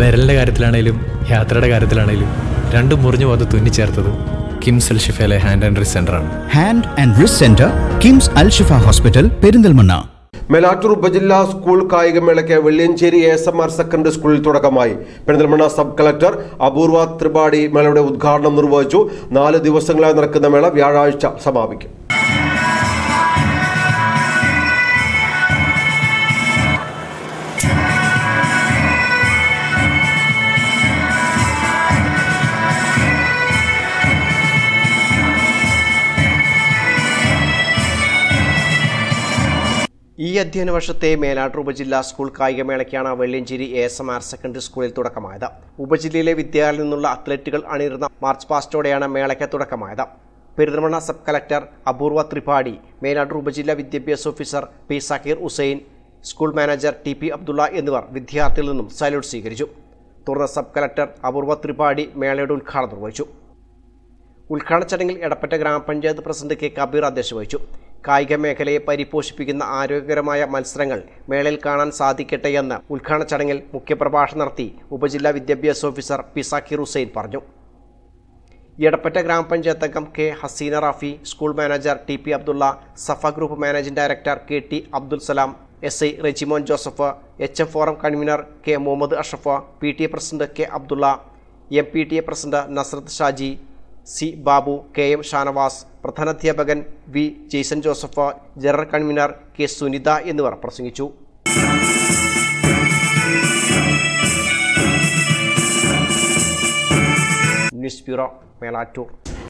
വിരലിന്റെ കാര്യത്തിലാണേലും യാത്രയുടെ കാര്യത്തിലാണേലും രണ്ടും മുറിഞ്ഞു പോകാതെ തുന്നിച്ചേർത്തത് കിംസ് അൽ ഷിഫയിലെ ഹാൻഡ് ആൻഡ് റിസ് സെന്റർ ആണ്. Hand and wrist centre KIMS Al Shifa hospital Perinthalmanna. Melattur ഉപജില്ലാ school കായികമേളയ്ക്ക് Velliyanchery S M R secondary സ്കൂളിൽ തുടക്കമായി. പെരിന്തൽമണ്ണ സബ് കളക്ടർ അപൂർവ ത്രിപാഠി മേളയുടെ ഉദ്ഘാടനം നിർവഹിച്ചു. നാല് ദിവസങ്ങളായി നടക്കുന്ന മേള വ്യാഴാഴ്ച സമാപിക്കും. ഈ അധ്യയന വർഷത്തെ മേലാട്ടൂർ ഉപജില്ലാ school കായികമേളയ്ക്കാണ് Velliyanchery A S M R secondary സ്കൂളിൽ തുടക്കമായത്. ഉപജില്ലയിലെ വിദ്യാലയത്തിൽ നിന്നുള്ള അത്ലറ്റുകൾ അണിയിരുന്ന മാർച്ച് പാസ്റ്റോടെയാണ് മേളയ്ക്ക് തുടക്കമായത്. പെരിന്തൽമണ്ണ സബ് കലക്ടർ അപൂർവ ത്രിപാഠി മേലാട്ടൂർ ഉപജില്ലാ വിദ്യാഭ്യാസ officer P Sakkeer Hussain school manager T P Abdulla എന്നിവർ വിദ്യാർത്ഥികളിൽ നിന്നും സല്യൂട്ട് സ്വീകരിച്ചു. തുടർന്ന് സബ് കലക്ടർ അപൂർവ ത്രിപാഠി മേളയുടെ ഉദ്ഘാടനം നിർവഹിച്ചു. ഉദ്ഘാടന ചടങ്ങിൽ എടപ്പറ്റ ഗ്രാമപഞ്ചായത്ത് പ്രസിഡന്റ് കെ കബീർ അധ്യക്ഷത വഹിച്ചു. കായിക മേഖലയെ പരിപോഷിപ്പിക്കുന്ന ആരോഗ്യകരമായ മത്സരങ്ങൾ മേളയിൽ കാണാൻ സാധിക്കട്ടെ എന്ന് ഉദ്ഘാടന ചടങ്ങിൽ മുഖ്യപ്രഭാഷണം നടത്തി ഉപജില്ലാ വിദ്യാഭ്യാസ ഓഫീസർ പിസാക്കി ഹുസൈൻ പറഞ്ഞു. എടപ്പറ്റ ഗ്രാമപഞ്ചായത്ത് അംഗം K Haseena Rafi school manager T P Abdulla Safa group managing director K T Abdul Salam S I Rejimon Joseph H M forum convener K Muhammad Ashaf P T A president K Abdulla M P T A president Nasrath Shaji C Babu K M Shanavas പ്രധാനാധ്യാപകൻ V Jaison Joseph general convener K Sunitha എന്നിവർ പ്രസംഗിച്ചു. News bureau Melattur.